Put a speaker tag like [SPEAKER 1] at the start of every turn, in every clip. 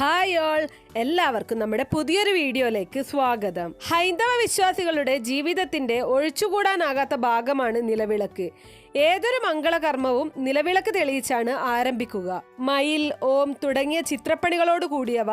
[SPEAKER 1] Hi all എല്ലാവർക്കും നമ്മുടെ പുതിയൊരു വീഡിയോയിലേക്ക് സ്വാഗതം. ഹൈന്ദവ വിശ്വാസികളുടെ ജീവിതത്തിന്റെ ഒഴിച്ചുകൂടാനാകാത്ത ഭാഗമാണ് നിലവിളക്ക്. ഏതൊരു മംഗളകർമ്മവും നിലവിളക്ക് തെളിയിച്ചാണ് ആരംഭിക്കുക. മയിൽ ഓം തുടങ്ങിയ ചിത്രപ്പണികളോട് കൂടിയവ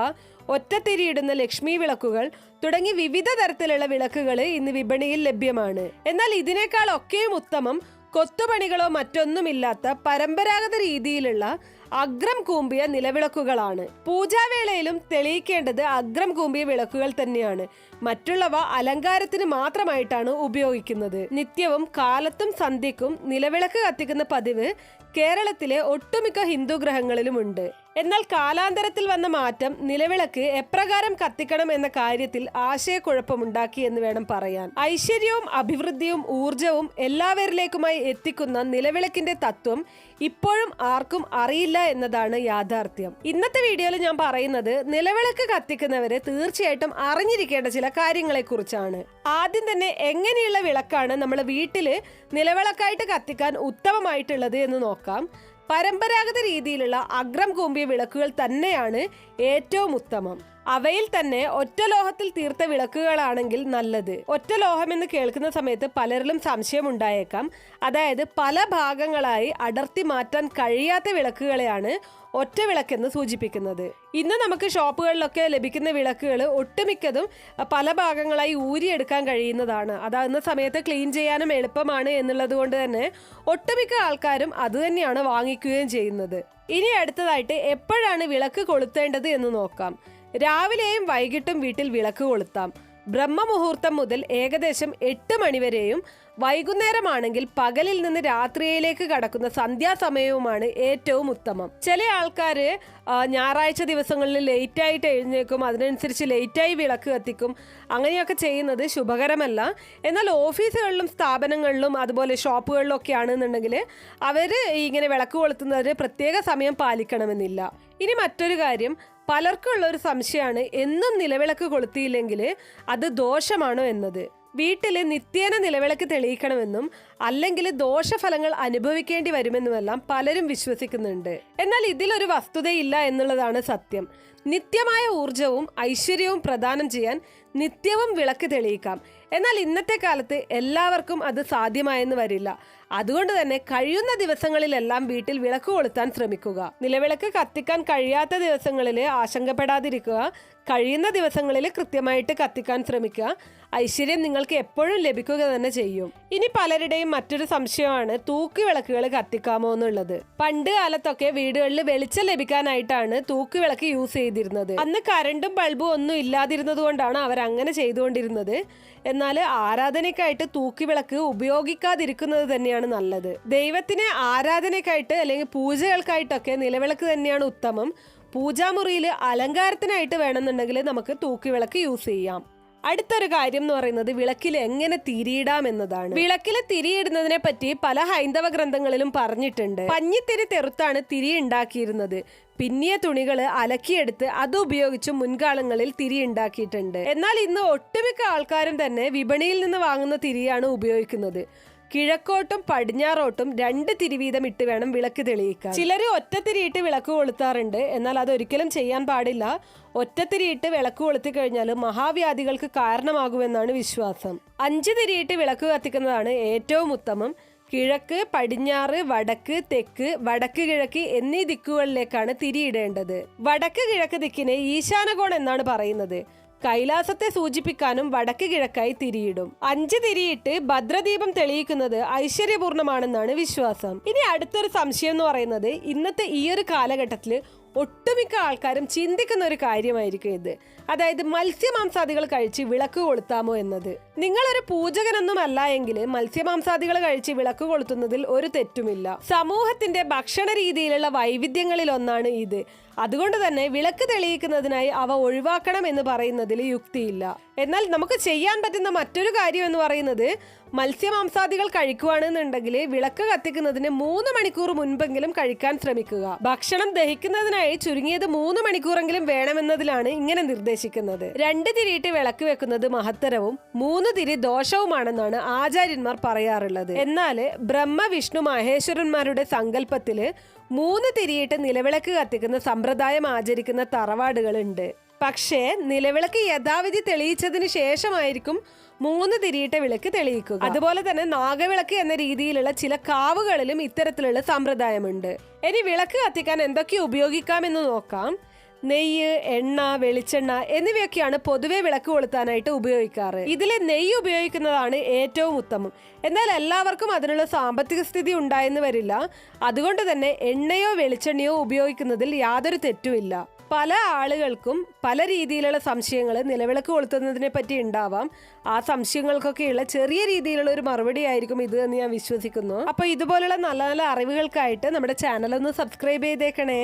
[SPEAKER 1] ഒറ്റത്തിരിയിടുന്ന ലക്ഷ്മി വിളക്കുകൾ തുടങ്ങി വിവിധ തരത്തിലുള്ള വിളക്കുകൾ ഇന്ന് വിപണിയിൽ ലഭ്യമാണ്. എന്നാൽ ഇതിനേക്കാൾ ഒക്കെയും ഉത്തമം കൊത്തുപണികളോ മറ്റൊന്നുമില്ലാത്ത പരമ്പരാഗത രീതിയിലുള്ള അഗ്രം കൂമ്പിയ നിലവിളക്കുകളാണ്. പൂജാവേളയിലും തെളിയിക്കേണ്ടത് അഗ്രം കൂമ്പിയ വിളക്കുകൾ തന്നെയാണ്. മറ്റുള്ളവ അലങ്കാരത്തിന് മാത്രമായിട്ടാണ് ഉപയോഗിക്കുന്നത്. നിത്യവും കാലത്തും സന്ധ്യക്കും നിലവിളക്ക് കത്തിക്കുന്ന പതിവ് കേരളത്തിലെ ഒട്ടുമിക്ക ഹിന്ദു ഗ്രഹങ്ങളിലുമുണ്ട്. എന്നാൽ കാലാന്തരത്തിൽ വന്ന മാറ്റം നിലവിളക്ക് എപ്രകാരം കത്തിക്കണം എന്ന കാര്യത്തിൽ ആശയക്കുഴപ്പമുണ്ടാക്കി എന്ന് വേണം പറയാൻ. ഐശ്വര്യവും അഭിവൃദ്ധിയും ഊർജവും എല്ലാവരിലേക്കുമായി എത്തിക്കുന്ന നിലവിളക്കിന്റെ തത്വം ഇപ്പോഴും ആർക്കും അറിയില്ല എന്നതാണ് യാഥാർത്ഥ്യം. ഇന്നത്തെ വീഡിയോയിൽ ഞാൻ പറയുന്നത് നിലവിളക്ക് കത്തിക്കുന്നവര് തീർച്ചയായിട്ടും അറിഞ്ഞിരിക്കേണ്ട ചില കാര്യങ്ങളെ കുറിച്ചാണ് ആദ്യം തന്നെ എങ്ങനെയുള്ള വിളക്കാണ് നമ്മൾ വീട്ടിൽ നിലവിളക്കായിട്ട് കത്തിക്കാൻ ഉത്തമമായിട്ടുള്ളത് എന്ന് നോക്കാം. പരമ്പരാഗത രീതിയിലുള്ള അഗ്രം കൂമ്പിയ വിളക്കുകൾ തന്നെയാണ് ഏറ്റവും ഉത്തമം. അവയിൽ തന്നെ ഒറ്റ ലോഹത്തിൽ തീർത്ത വിളക്കുകളാണെങ്കിൽ നല്ലത്. ഒറ്റ ലോഹം എന്ന് കേൾക്കുന്ന സമയത്ത് പലരിലും സംശയം ഉണ്ടായേക്കാം അതായത് പല ഭാഗങ്ങളായി അടർത്തി മാറ്റാൻ കഴിയാത്ത വിളക്കുകളെയാണ് ഒറ്റ വിളക്കെന്ന് സൂചിപ്പിക്കുന്നത്. ഇന്ന് നമുക്ക് ഷോപ്പുകളിലൊക്കെ ലഭിക്കുന്ന വിളക്കുകൾ ഒട്ടുമിക്കതും പല ഭാഗങ്ങളായി ഊരിയെടുക്കാൻ കഴിയുന്നതാണ്. അതാകുന്ന സമയത്ത് ക്ലീൻ ചെയ്യാനും എളുപ്പമാണ് എന്നുള്ളത് കൊണ്ട് തന്നെ ഒട്ടുമിക്ക ആൾക്കാരും അത് തന്നെയാണ് വാങ്ങിക്കുകയും ചെയ്യുന്നത്. ഇനി അടുത്തതായിട്ട് എപ്പോഴാണ് വിളക്ക് കൊളുത്തേണ്ടത് എന്ന് നോക്കാം. രാവിലെയും വൈകിട്ടും വീട്ടിൽ വിളക്ക് കൊളുത്താം. ബ്രഹ്മമുഹൂർത്തം മുതൽ ഏകദേശം എട്ട് മണിവരെയും വൈകുന്നേരമാണെങ്കിൽ പകലിൽ നിന്ന് രാത്രിയിലേക്ക് കടക്കുന്ന സന്ധ്യാസമയവുമാണ് ഏറ്റവും ഉത്തമം. ചില ആൾക്കാർ ഞായറാഴ്ച ദിവസങ്ങളിൽ ലേറ്റായിട്ട് എഴുന്നേക്കും അതിനനുസരിച്ച് ലേറ്റായി വിളക്ക് കത്തിക്കും അങ്ങനെയൊക്കെ ചെയ്യുന്നത് ശുഭകരമല്ല. എന്നാൽ ഓഫീസുകളിലും സ്ഥാപനങ്ങളിലും അതുപോലെ ഷോപ്പുകളിലും ഒക്കെ ആണെന്നുണ്ടെങ്കിൽ അവർ ഇങ്ങനെ വിളക്ക് കൊളുത്തുന്നവർ പ്രത്യേക സമയം പാലിക്കണമെന്നില്ല. ഇനി മറ്റൊരു കാര്യം പലർക്കുള്ളൊരു ഒരു സംശയമാണ് എന്നും നിലവിളക്ക് കൊളുത്തിയില്ലെങ്കിൽ അത് ദോഷമാണോ എന്നത്? വീട്ടിൽ നിത്യേന നിലവിളക്ക് തെളിയിക്കണമെന്നും അല്ലെങ്കിൽ ദോഷഫലങ്ങൾ അനുഭവിക്കേണ്ടി വരുമെന്നുമെല്ലാം പലരും വിശ്വസിക്കുന്നുണ്ട്. എന്നാൽ ഇതിലൊരു വസ്തുതയില്ല എന്നുള്ളതാണ് സത്യം. നിത്യമായ ഊർജവും ഐശ്വര്യവും പ്രദാനം ചെയ്യാൻ നിത്യവും വിളക്ക് തെളിയിക്കാം. എന്നാൽ ഇന്നത്തെ കാലത്ത് എല്ലാവർക്കും അത് സാധ്യമായെന്ന് വരില്ല. അതുകൊണ്ട് തന്നെ കഴിയുന്ന ദിവസങ്ങളിലെല്ലാം വീട്ടിൽ വിളക്ക് കൊളുത്താൻ ശ്രമിക്കുക. നിലവിളക്ക് കത്തിക്കാൻ കഴിയാത്ത ദിവസങ്ങളിൽ ആശങ്കപ്പെടാതിരിക്കുക. കഴിയുന്ന ദിവസങ്ങളിൽ കൃത്യമായിട്ട് കത്തിക്കാൻ ശ്രമിക്കുക. ഐശ്വര്യം നിങ്ങൾക്ക് എപ്പോഴും ലഭിക്കുക തന്നെ ചെയ്യും. ഇനി പലരുടെയും മറ്റൊരു സംശയമാണ് തൂക്കി വിളക്കുകൾ കത്തിക്കാമോ എന്നുള്ളത്. പണ്ട് കാലത്തൊക്കെ വീടുകളിൽ വെളിച്ചം ലഭിക്കാനായിട്ടാണ് തൂക്കി വിളക്ക് യൂസ് ചെയ്തിരുന്നത്. അന്ന് കരണ്ടും ബൾബും ഒന്നും ഇല്ലാതിരുന്നത് കൊണ്ടാണ് അവർ അങ്ങനെ ചെയ്തുകൊണ്ടിരുന്നത്. എന്നാൽ ആരാധനയ്ക്കായിട്ട് തൂക്കി വിളക്ക് ഉപയോഗിക്കാതിരിക്കുന്നത് തന്നെയാണ് നല്ലത്. ദൈവത്തിന് ആരാധനയ്ക്കായിട്ട് അല്ലെങ്കിൽ പൂജകൾക്കായിട്ടൊക്കെ നിലവിളക്ക് തന്നെയാണ് ഉത്തമം. പൂജാമുറിയിൽ അലങ്കാരത്തിനായിട്ട് വേണമെന്നുണ്ടെങ്കിൽ നമുക്ക് തൂക്കി വിളക്ക് യൂസ് ചെയ്യാം. അടുത്തൊരു കാര്യം എന്ന് പറയുന്നത് വിളക്കിൽ എങ്ങനെ തിരിയിടാം എന്നതാണ്. വിളക്കിൽ തിരിയിടുന്നതിനെ പറ്റി പല ഹൈന്ദവ ഗ്രന്ഥങ്ങളിലും പറഞ്ഞിട്ടുണ്ട്. പഞ്ഞിത്തിരി തെറുത്താണ് തിരി ഉണ്ടാക്കിയിരുന്നത്. പിന്നിയ തുണികൾ അലക്കിയെടുത്ത് അത് ഉപയോഗിച്ച് മുൻകാലങ്ങളിൽ തിരി ഉണ്ടാക്കിയിട്ടുണ്ട്. എന്നാൽ ഇന്ന് ഒട്ടുമിക്ക ആൾക്കാരും തന്നെ വിപണിയിൽ നിന്ന് വാങ്ങുന്ന തിരിയാണ് ഉപയോഗിക്കുന്നത്. കിഴക്കോട്ടും പടിഞ്ഞാറോട്ടും രണ്ട് തിരിവീതം ഇട്ട് വേണം വിളക്ക് തെളിയിക്കാൻ. ചിലർ ഒറ്റത്തിരിയിട്ട് വിളക്ക് കൊളുത്താറുണ്ട്. എന്നാൽ അതൊരിക്കലും ചെയ്യാൻ പാടില്ല. ഒറ്റത്തിരിയിട്ട് വിളക്ക് കൊളുത്തി കഴിഞ്ഞാൽ മഹാവ്യാധികൾക്ക് കാരണമാകുമെന്നാണ് വിശ്വാസം. അഞ്ച് തിരിയിട്ട് വിളക്ക് കത്തിക്കുന്നതാണ് ഏറ്റവും ഉത്തമം. കിഴക്ക് പടിഞ്ഞാറ് വടക്ക് തെക്ക് വടക്ക് കിഴക്ക് എന്നീ ദിക്കുകളിലേക്കാണ് തിരിയിടേണ്ടത്. വടക്ക് കിഴക്ക് ദിക്കിനെ ഈശാനകോൺ എന്നാണ് പറയുന്നത്. കൈലാസത്തെ സൂചിപ്പിക്കാനും വടക്ക് കിഴക്കായി തിരിയിടും. അഞ്ച് തിരിയിട്ട് ഭദ്രദീപം തെളിയിക്കുന്നത് ഐശ്വര്യപൂർണമാണെന്നാണ് വിശ്വാസം. ഇനി അടുത്തൊരു സംശയം എന്ന് പറയുന്നത് ഇന്നത്തെ ഈ ഒരു കാലഘട്ടത്തിൽ ഒട്ടുമിക്ക ആൾക്കാരും ചിന്തിക്കുന്ന ഒരു കാര്യമായിരിക്കും ഇത്. അതായത് മത്സ്യമാംസാദികൾ കഴിച്ച് വിളക്ക് കൊളുത്താമോ എന്നത്. നിങ്ങളൊരു പൂജകനൊന്നും അല്ല എങ്കിൽ മത്സ്യമാംസാദികൾ കഴിച്ച് വിളക്ക് കൊളുത്തുന്നതിൽ ഒരു തെറ്റുമില്ല. സമൂഹത്തിന്റെ ഭക്ഷണ രീതിയിലുള്ള വൈവിധ്യങ്ങളിൽ ഒന്നാണ് ഇത്. അതുകൊണ്ട് തന്നെ വിളക്ക് തെളിയിക്കുന്നതിനായി അവ ഒഴിവാക്കണം എന്ന് പറയുന്നതിൽ യുക്തിയില്ല. എന്നാൽ നമുക്ക് ചെയ്യാൻ പറ്റുന്ന മറ്റൊരു കാര്യം എന്ന് പറയുന്നത് മത്സ്യമാംസാദികൾ കഴിക്കുകയാണെന്നുണ്ടെങ്കിൽ വിളക്ക് കത്തിക്കുന്നതിന് മൂന്ന് മണിക്കൂർ മുൻപെങ്കിലും കഴിക്കാൻ ശ്രമിക്കുക. ഭക്ഷണം ദഹിക്കുന്നതിനായി ചുരുങ്ങിയത് മൂന്ന് മണിക്കൂറെങ്കിലും വേണമെന്നതിലാണ് ഇങ്ങനെ നിർദ്ദേശിക്കുന്നത്. രണ്ട് തിരിയിട്ട് വിളക്ക് വെക്കുന്നത് മഹത്തരവും മൂന്ന് തിരി ദോഷവുമാണെന്നാണ് ആചാര്യന്മാർ പറയാറുള്ളത്. എന്നാൽ ബ്രഹ്മ വിഷ്ണു മഹേശ്വരന്മാരുടെ സങ്കല്പത്തിൽ മൂന്ന് തിരിയിട്ട് നിലവിളക്ക് കത്തിക്കുന്ന സമ്പ്രദായം ആചരിക്കുന്ന തറവാടുകളുണ്ട്. പക്ഷേ നിലവിളക്ക് യഥാവിധി തെളിയിച്ചതിന് ശേഷമായിരിക്കും മൂന്ന് തിരിയിട്ട വിളക്ക് തെളിയിക്കുക. അതുപോലെ തന്നെ നാഗവിളക്ക് എന്ന രീതിയിലുള്ള ചില കാവുകളിലും ഇത്തരത്തിലുള്ള സമ്പ്രദായമുണ്ട്. ഇനി വിളക്ക് കത്തിക്കാൻ എന്തൊക്കെ ഉപയോഗിക്കാമെന്ന് നോക്കാം. നെയ്യ് എണ്ണ വെളിച്ചെണ്ണ എന്നിവയൊക്കെയാണ് പൊതുവെ വിളക്ക് കൊളുത്താനായിട്ട് ഉപയോഗിക്കാറ്. ഇതിലെ നെയ്യ് ഉപയോഗിക്കുന്നതാണ് ഏറ്റവും ഉത്തമം. എന്നാൽ എല്ലാവർക്കും അതിനുള്ള സാമ്പത്തിക സ്ഥിതി ഉണ്ടായെന്ന് വരില്ല. അതുകൊണ്ട് തന്നെ എണ്ണയോ വെളിച്ചെണ്ണയോ ഉപയോഗിക്കുന്നതിൽ യാതൊരു തെറ്റുമില്ല. പല ആളുകൾക്കും പല രീതിയിലുള്ള സംശയങ്ങൾ നിലവിളക്ക് കൊളുത്തുന്നതിനെ പറ്റി ഉണ്ടാവാം. ആ സംശയങ്ങൾക്കൊക്കെയുള്ള ചെറിയ രീതിയിലുള്ള ഒരു മറുപടി ആയിരിക്കും ഇത് എന്ന് ഞാൻ വിശ്വസിക്കുന്നു. അപ്പോൾ ഇതുപോലുള്ള നല്ല നല്ല അറിവുകൾക്കായിട്ട് നമ്മുടെ ചാനൽ ഒന്ന് സബ്സ്ക്രൈബ് ചെയ്തേക്കണേ.